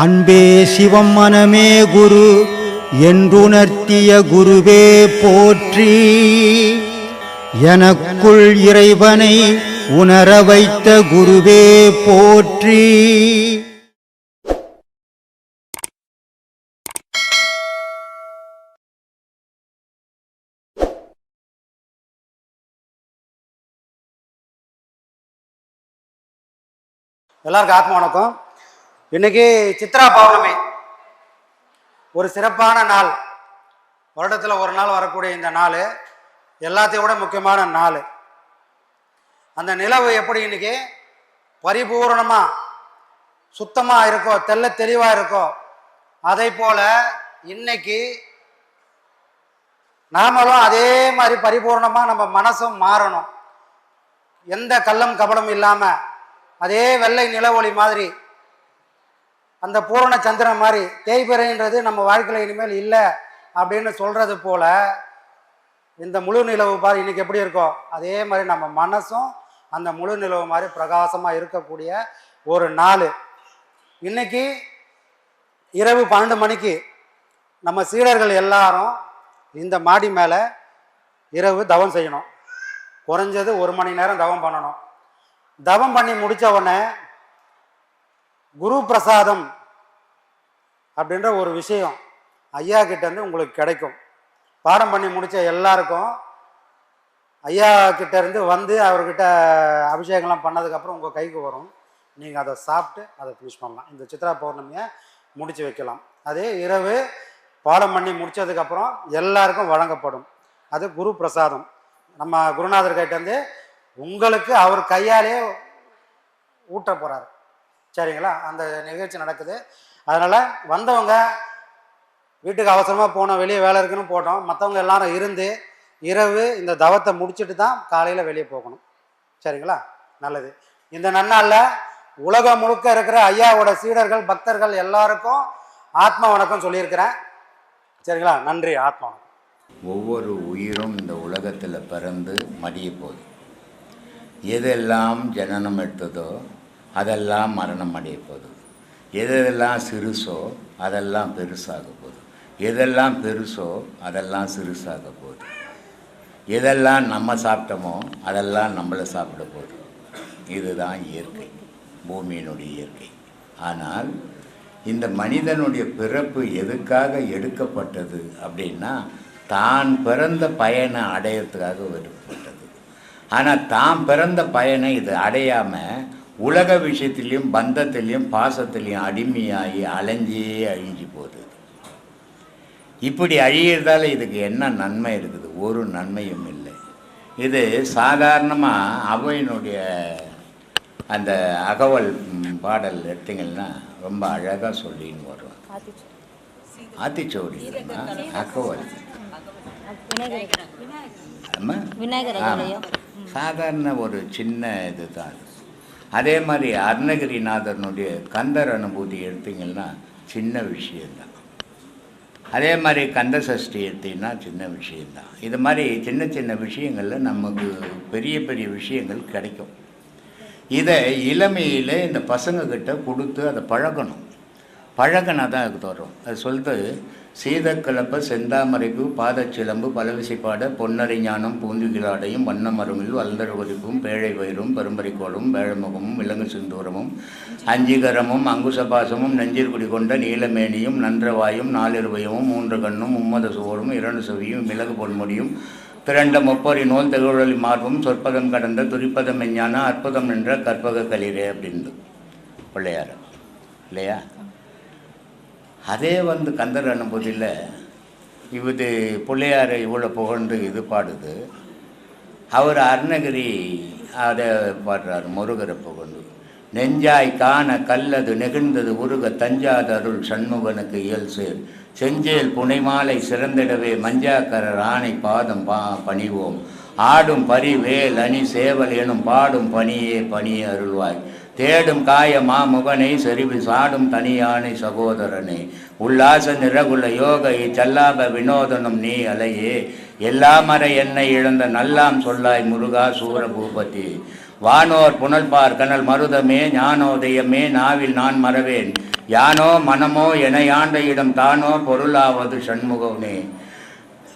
அன்பே சிவம் மனமே குரு என்றுணர்த்திய குருவே போற்றி. எனக்குள் இறைவனை உணர வைத்த குருவே போற்றி. எல்லாருக்கும் ஆத்ம வணக்கம். இன்னைக்கு சித்ரா பௌர்ணமி. ஒரு சிறப்பான நாள். வருடத்தில் ஒரு நாள் வரக்கூடிய இந்த நாள் எல்லாத்தையும் விட முக்கியமான நாள். அந்த நிலவு எப்படி இன்னைக்கு? பரிபூரணமாக சுத்தமாக இருக்கோ தெள்ள தெளிவாக இருக்கோ அதே போல் இன்னைக்கு நாமளும் அதே மாதிரி பரிபூர்ணமாக நம்ம மனசும் மாறணும். எந்த கள்ளம் கபடம் இல்லாமல் அதே வெள்ளை நிலவொளி மாதிரி அந்த பூரண சந்திரன் மாதிரி தேய்பிறைன்றது நம்ம வாழ்க்கையில் இனிமேல் இல்லை அப்படின்னு சொல்கிறது போல் இந்த முழு நிலவு பாரு இன்னைக்கு எப்படி இருக்கோ அதே மாதிரி நம்ம மனசும் அந்த முழு நிலவு மாதிரி பிரகாசமாக இருக்கக்கூடிய ஒரு நாள். இன்னைக்கு இரவு பன்னெண்டு மணிக்கு நம்ம சீடர்கள் எல்லாரும் இந்த மாடி மேலே இரவு தவம் செய்யணும். குறைஞ்சது ஒரு மணி நேரம் தவம் பண்ணணும். தவம் பண்ணி முடித்த உடனே குரு பிரசாதம் அப்படின்ற ஒரு விஷயம் ஐயா கிட்டேருந்து உங்களுக்கு கிடைக்கும். பாடம் பண்ணி முடித்த எல்லாருக்கும் ஐயா கிட்டேருந்து வந்து அவர்கிட்ட அபிஷேகம்லாம் பண்ணதுக்கப்புறம் உங்கள் கைக்கு வரும். நீங்கள் அதை சாப்பிட்டு அதை ஃபினிஷ் பண்ணலாம். இந்த சித்ரா பௌர்ணமியை முடித்து வைக்கலாம். அதே இரவு பாடம் பண்ணி முடிச்சதுக்கப்புறம் எல்லாருக்கும் வழங்கப்படும். அது குரு பிரசாதம் நம்ம குருநாதர் கிட்டேருந்து உங்களுக்கு அவர் கையாலே ஊட்ட போகிறார் சரிங்களா? அந்த நிகழ்ச்சி நடக்குது. அதனால் வந்தவங்க வீட்டுக்கு அவசரமாக போனோம் வெளியே வேலை இருக்குன்னு போட்டோம். மற்றவங்க எல்லாரும் இருந்து இரவு இந்த தவத்தை முடிச்சுட்டு தான் காலையில் வெளியே போகணும். சரிங்களா? நல்லது. இந்த நன்னாளில் உலகம் முழுக்க இருக்கிற ஐயாவோட சீடர்கள் பக்தர்கள் எல்லாருக்கும் ஆத்ம வணக்கம் சொல்லியிருக்கிறேன். சரிங்களா? நன்றி ஆத்மா ஒவ்வொரு உயிரும் இந்த உலகத்தில் பிறந்து மடிய போகுது. எதெல்லாம் ஜனனம் எடுத்ததோ அதெல்லாம் மரணம் அடைய போகுது. எதெல்லாம் சிறுசோ அதெல்லாம் பெருசாக போகுது. எதெல்லாம் பெருசோ அதெல்லாம் சிறுசாக போகுது. எதெல்லாம் நம்ம சாப்பிட்டோமோ அதெல்லாம் நம்மளை சாப்பிட போகுது. இதுதான் இயற்கை பூமியினுடைய இயற்கை. ஆனால் இந்த மனிதனுடைய பிறப்பு எதுக்காக எடுக்கப்பட்டது அப்படின்னா தான் பிறந்த பயனை அடையிறதுக்காக எடுக்கப்பட்டது. ஆனால் தான் பிறந்த பயனை இது அடையாமல் உலக விஷயத்திலையும் பந்தத்திலையும் பாசத்திலையும் அடிமையாகி அலைஞ்சே அழிஞ்சு போகுது. இப்படி அழியிறதால இதுக்கு என்ன நன்மை இருக்குது? ஒரு நன்மையும் இல்லை. இது சாதாரணமாக அவையினுடைய அந்த அகவல் பாடல் எடுத்தீங்கன்னா ரொம்ப அழகாக சொல்லின்னு வரும். ஆத்திச்சோடி அகவல். சாதாரண ஒரு சின்ன இதுதான். அதே மாதிரி அருணகிரிநாதனுடைய கந்தர் அனுபூதி எடுத்திங்கன்னா சின்ன விஷயந்தான் அதே மாதிரி கந்த சஷ்டி எடுத்தீங்கன்னா சின்ன விஷயந்தான் இது மாதிரி சின்ன சின்ன விஷயங்களில் நமக்கு பெரிய பெரிய விஷயங்கள் கிடைக்கும். இதை இளமையில் இந்த பசங்கக்கிட்ட கொடுத்து அதை பழகணும். பழகினா தான் அதுக்கு வரும். அது சொல்லிட்டு சீதக்கலப்ப செந்தாமரைப்பு பாதச்சிலம்பு பலவிசைப்பாட பொன்னரை ஞானம் பூந்துகிலாடையும் வண்ணமருமில் மருமில் வல்தர் பேழை வயிறும் பெரும்பரிக்கோளும் வேழமுகமும் விலங்கு சிந்தூரமும் அஞ்சிகரமும் அங்குசபாசமும் நெஞ்சிற்குடி கொண்ட நீலமேனியும் நன்றவாயும் நாலிருவயமும் மூன்று கண்ணும் மும்மத சுவரும் இரண்டு சுவையும் மிளகு பொன்முடியும் திரண்ட முப்பொறி நூல் திகழொலி மார்பும் சொற்பதம் கடந்த துரிப்பதம் மெஞ்ஞான அற்புதம் என்ற கற்பக களிரே அப்படின்னு பிள்ளையார். இல்லையா? அதே வந்து கந்தர் அனுபூதியில் இவது பிள்ளையாரை இவ்வளோ புகழ்ந்து இது பாடுது. அவர் அருணகிரி அதை பாடுறார் முருகரை புகழ்ந்து. நெஞ்சாய் காண கல்லது நெகிழ்ந்தது உருக தஞ்சாத அருள் சண்முகனுக்கு இயல் சேர். செஞ்சேல் புனைமாலை சிறந்திடவே மஞ்சாக்கரர் ஆணை பாதம் பா பணிவோம். ஆடும் பரி வேல் அணி சேவல் எனும் பாடும் பணியே பணியே அருள்வாய். தேடும் காய மாமுகனை செறிவு சாடும் தனியானை சகோதரனே. உல்லாச நிறகுல யோகை சல்லாப வினோதனும் நீ அலையே. எல்லாமற என்னை இழந்த நல்லாம் சொல்லாய் முருகா சூரபூபதி. வானோர் புனல்பார் கனல் மருதமே ஞானோதயமே நாவில் நான் மறவேன். யானோ மனமோ என யாண்ட இடம் தானோ பொருளாவது சண்முகனே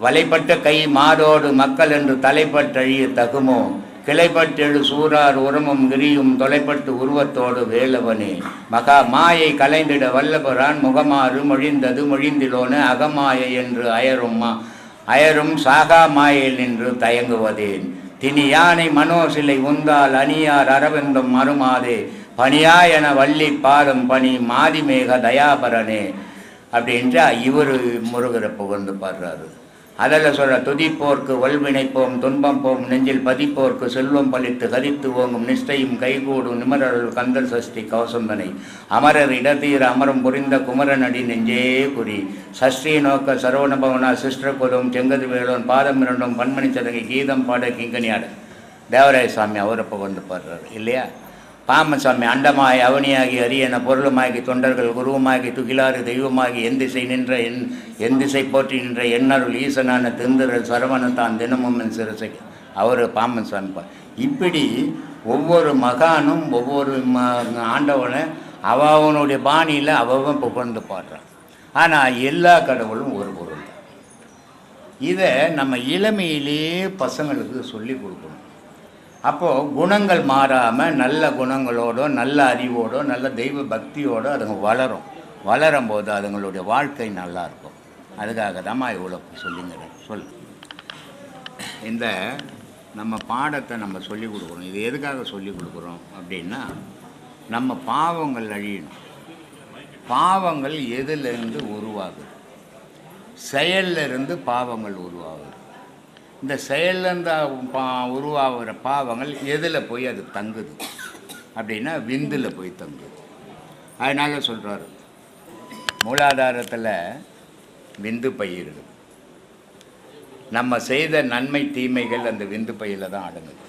வலைப்பட்ட கை மாதோடு மக்கள் என்று தலைப்பட்டழிய தகுமோ? கிளைப்பட்டெழு சூறார் உரமும் கிரியும் தொலைப்பட்டு உருவத்தோடு வேலவனே. மகா மாயை கலைந்திட வல்லபரான் முகமாறு மொழிந்தது மொழிந்திலோனு அகமாயை என்று அயரும் மா அயரும் சாகா மாயில் நின்று தயங்குவதேன். தினி யானை மனோசிலை உந்தால் அணியார் அரவிந்தம் மறுமாதே. பணியா என வள்ளி பாதம் பணி மாதிமேக தயாபரனே. அப்படின்ட்டு இவர் முருகரை புகழ்ந்து பாடுறாரு. அதில் சொல்ல துதிப்போர்க்கு வல்வினைப்போம் துன்பம் போம் நெஞ்சில் பதிப்போர்க்கு செல்வம் பழித்து கதித்து ஓங்கும் நிஷ்டையும் கைகூடும் நிமரல் கந்தர் சஷ்டி கவசந்தனை அமரர் இடத்தீர அமரம் புரிந்த குமரனடி நெஞ்சே குறி. சஷ்டி நோக்க சரவணபவனா சிஸ்டகுலம் செங்கது வேலோன் பாதம் இரண்டும் பன்மணி சதங்கை கீதம் பாட கிங்கனியாட தேவராய சாமி அவரை வந்து பாடுறாரு இல்லையா? பாமன் சுவாமி அண்டமாய் அவனியாகி அரியன பொருளுமாகி தொண்டர்கள் குருவுமாகி துகிலாறு தெய்வமாகி எந்த திசை நின்ற என் எந்த திசை போற்றி நின்ற எண்ணருள் ஈசனான திருந்திரல் சரவணன் தான் தினமும் என் சிறுசை அவர் பாமன் சாமி பா இப்படி ஒவ்வொரு மகானும் ஒவ்வொரு ம ஆண்டவனை அவ அவனுடைய பாணியில் அவன் புகழ்ந்து பாடுறான். ஆனால் எல்லா கடவுளும் ஒரு பொருள் தான். இதை நம்ம இளமையிலேயே பசங்களுக்கு சொல்லி கொடுக்கணும். அப்போது குணங்கள் மாறாமல் நல்ல குணங்களோட நல்ல அறிவோட நல்ல தெய்வ பக்தியோட அதுங்க வளரும். வளரும் போது அதுங்களுடைய வாழ்க்கை நல்லா இருக்கும் அதுக்காக தான் இவ்வளோ சொல்லிங்கிறேன். சொல் இந்த நம்ம பாடத்தை நம்ம சொல்லி கொடுக்குறோம் இது எதுக்காக சொல்லி கொடுக்குறோம் அப்படின்னா நம்ம பாவங்கள் அழியணும். பாவங்கள் எதிலிருந்து உருவாகுது? செயலிருந்து பாவங்கள் உருவாகுது. இந்த செயல்லேருந்து பா உருவாகிற பாவங்கள் எதில் போய் அது தங்குது? அப்படின்னா விந்தில் போய் தங்குது. அதனால் சொல்கிறாரு மூலாதாரத்தில் விந்து பயிர் நம்ம செய்த நன்மை தீமைகள் அந்த விந்து பையில் தான் அடங்குது.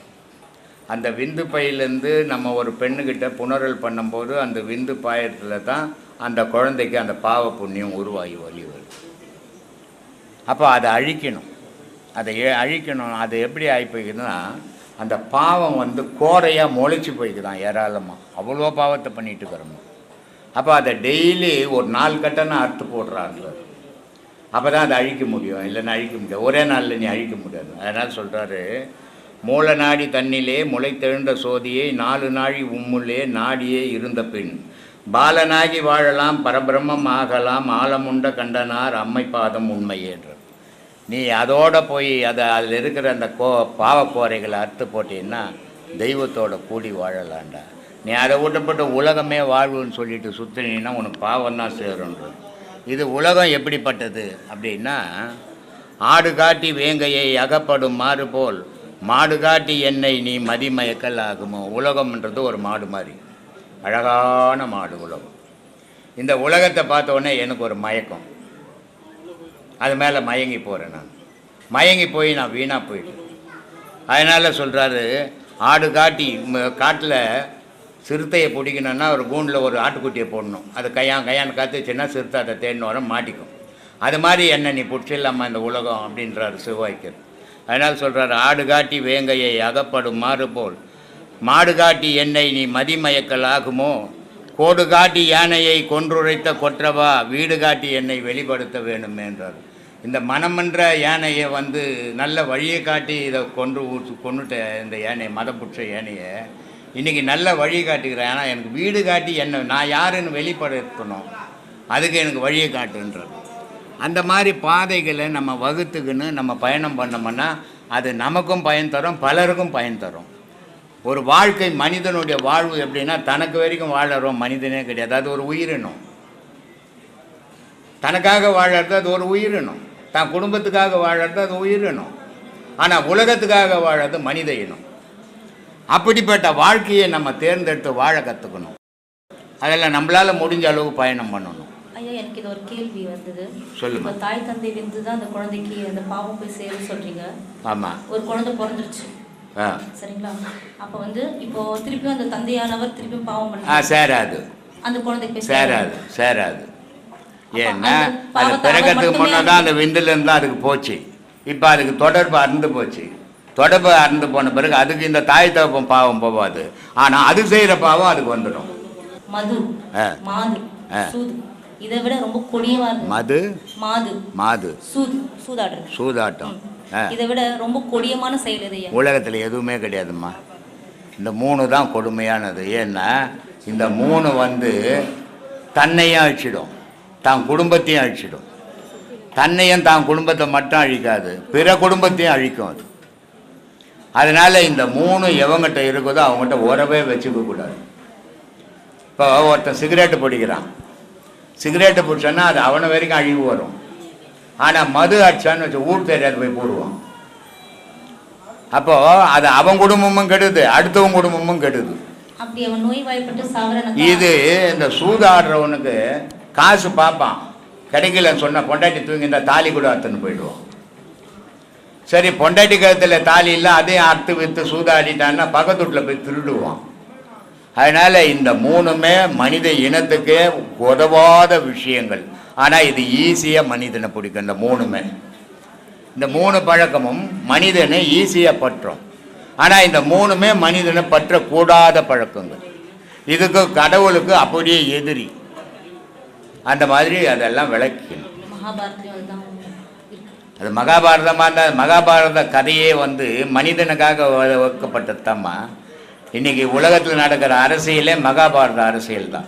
அந்த விந்து பையிலேருந்து நம்ம ஒரு பெண்ணுக்கிட்ட புணரல் பண்ணும்போது அந்த விந்து பாயத்தில் தான் அந்த குழந்தைக்கு அந்த பாவ புண்ணியம் உருவாகி வழி வருது. அப்போ அதை அழிக்கணும். அதை ஏ- அழிக்கணும் அது எப்படி ஆகி போய்க்குதுன்னா அந்த பாவம் வந்து கோரையாக முளைச்சி போய்க்குதான் ஏராளமாக அவ்வளோ பாவத்தை பண்ணிட்டு இருக்கிறோம். அப்போ அதை டெய்லி ஒரு நாள் கட்டணம் அறுத்து போடுறாங்க. அப்போ தான் அதை அழிக்க முடியும். இல்லைன்னா அழிக்க முடியாது. ஒரே நாளில் நீ அழிக்க முடியாது. அதனால் சொல்கிறாரு மூல நாடி தன்னிலே முளைத்தெழுந்த சோதியை நாலு நாழி உம்முள்ளே நாடியே இருந்த பின் பாலனாகி வாழலாம் பரபிரம்மம் ஆகலாம் ஆலமுண்ட கண்டனார் அம்மை பாதம் உண்மையேன்றார் நீ அதோடு போய் அதை அதில் இருக்கிற அந்த கோ பாவக்கோரைகளை அறுத்து போட்டீங்கன்னா தெய்வத்தோட கூடி வாழலாம்டா. நீ அதை விட்டுப்பட்டு உலகமே வாழ்வுன்னு சொல்லிட்டு சுற்றினீன்னா உனக்கு பாவம் தான் சேருன்றது இது உலகம் எப்படிப்பட்டது அப்படின்னா ஆடு காட்டி வேங்கையை அகப்படும் மாறு போல் மாடு காட்டி என்னை நீ மதிமயக்கல் ஆகுமோ? உலகம்ன்றது ஒரு மாடு மாதிரி. அழகான மாடு உலகம். இந்த உலகத்தை பார்த்த உடனே எனக்கு ஒரு மயக்கம். அது மேலே மயங்கி போகிறேன் நான். மயங்கி போய் நான் வீணாக போயிட்டேன். அதனால் சொல்கிறாரு ஆடு காட்டி காட்டில் சிறுத்தையை பிடிக்கணுன்னா ஒரு கூண்டில் ஒரு ஆட்டுக்குட்டியை போடணும். அது கையான் கையான் காத்துச்சுன்னா சிறுத்தை அதை தேடின வர மாட்டிக்கும். அது மாதிரி என்ன நீ பிடிச்சிடலாமா இந்த உலகம் அப்படின்றாரு சிவாய்க்கர் அதனால் சொல்கிறாரு ஆடு காட்டி வேங்கையை அகப்படும் மாறு போல். மாடு காட்டி என்னை நீ மதிமயக்கல் ஆகுமோ? கோடு காட்டி யானையை கொன்றுரைத்த கொற்றவா? வீடு காட்டி என்னை வெளிப்படுத்த வேண்டும் என்றார் இந்த மனமன்ற யானையை வந்து நல்ல வழியை காட்டி இதை கொன்று ஊற்று கொன்னுட்ட இந்த யானையை மதப்புற்ற யானையை இன்றைக்கி நல்ல வழி காட்டுகிறேன் ஆனால் எனக்கு வீடு காட்டி என்ன நான் யாருன்னு வெளிப்படுத்தணும். அதுக்கு எனக்கு வழியை காட்டுன்றது. அந்த மாதிரி பாதைகளை நம்ம வகுத்துக்குன்னு நம்ம பயணம் பண்ணோம்னா அது நமக்கும் பயன் தரும் பலருக்கும் பயன் தரும். ஒரு வாழ்க்கை மனிதனுடைய வாழ்வு எப்படின்னா தனக்கு வரைக்கும் வாழறோம் மனிதனே கிடையாது. அது ஒரு உயிரினம். தனக்காக வாழறது அது ஒரு உயிரினம். தான் குடும்பத்துக்காக வாழறது அது உயிரினம் ஆனால் உலகத்துக்காக வாழறது மனித இனம். அப்படிப்பட்ட வாழ்க்கையை நம்ம தேர்ந்தெடுத்து வாழ கற்றுக்கணும் அதில் நம்மளால் முடிஞ்ச அளவுக்கு பயணம் பண்ணணும். ஐயா எனக்கு இது ஒரு கேள்வி வந்தது. சொல்லுங்க. தாய் தந்தை விந்து தான் அந்த குழந்தைக்கு அந்த பாவம் போய் சேரும் சொல்றீங்க. ஆமாம் ஒரு குழந்தை பிறந்துருச்சு. சரிங்களா? அப்ப வந்து இப்போ திருப்பியும் அந்த தந்தையானவர் திருப்பியும் பாவம் பண்ணி சேராது. அந்த குழந்தைக்கு சேராது சேராது. ஏன்னா அது பிறக்கிறதுக்கு தான் அந்த விந்துலேருந்து தான் அதுக்கு போச்சு. இப்போ அதுக்கு தொடர்பு அறுந்து போச்சு. தொடர்பு அறுந்து போன பிறகு அதுக்கு இந்த தாய் தகப்பன் பாவம் போகாது ஆனால் அது செய்கிற பாவம் அதுக்கு வந்துடும். மது இதை விட ரொம்ப இருக்கு. மது? மாது. மாது. சூது சூதாட்டம். ஆ. இதை விட ரொம்ப கொடியமான செயல் இது உலகத்தில் எதுவுமே கிடையாதும்மா. இந்த மூணு தான் கொடுமையானது. ஏன்னா இந்த மூணு வந்து தன்னையும் அழிச்சிடும். தான் குடும்பத்தையும் அழிச்சிடும். தன்னையும் தான் குடும்பத்தை மட்டும் அழிக்காது பிற குடும்பத்தையும் அழிக்கும் அது. அதனால் இந்த மூணு எவங்கிட்ட இருக்குதோ அவங்ககிட்ட உறவே வச்சுக்க கூடாது. இப்போ ஒருத்தன் சிகரெட்டு பிடிக்கிறான். சிகரெட்டு பிடிச்சான்னா அது அவனை வரைக்கும் அழிவு வரும். ஆனால் மது அடிச்சான்னு வச்சு ஊர் தெரியாது போய் போடுவான். அப்போ அது அவன் குடும்பமும் கெடுது அடுத்தவன் குடும்பமும் கெடுது. இது இந்த சூதாடுறவனுக்கு காசு பார்ப்பான் கிடைக்கலன்னு சொன்ன பொண்டாட்டி தூங்கி இந்த தாலி கூட அறுத்துன்னு போயிடுவான் சரி பொண்டாட்டி கழுத்தில் தாலி இல்லை அதையும் அறுத்து விற்று சூதாடிட்டான்னா பக்கத்து வீட்டில் போய் திருடுவான் அதனால் இந்த மூணுமே மனித இனத்துக்கே உதவாத விஷயங்கள். ஆனால் இது ஈஸியாக மனிதனை பிடிக்கும் இந்த மூணுமே. இந்த மூணு பழக்கமும் மனிதனை ஈஸியாக பற்றும். ஆனால் இந்த மூணுமே மனிதனை பற்றக்கூடாத பழக்கங்கள். இதுக்கு கடவுளுக்கு அப்படியே எதிரி. அந்த மாதிரி அதெல்லாம் விளக்கணும் அது மகாபாரதமாக இருந்தால் மகாபாரத கதையே வந்து மனிதனுக்காக வ- வைக்கப்பட்டதுதாம்மா இன்னைக்கு உலகத்தில் நடக்கிற அரசியலே மகாபாரத அரசியல் தான்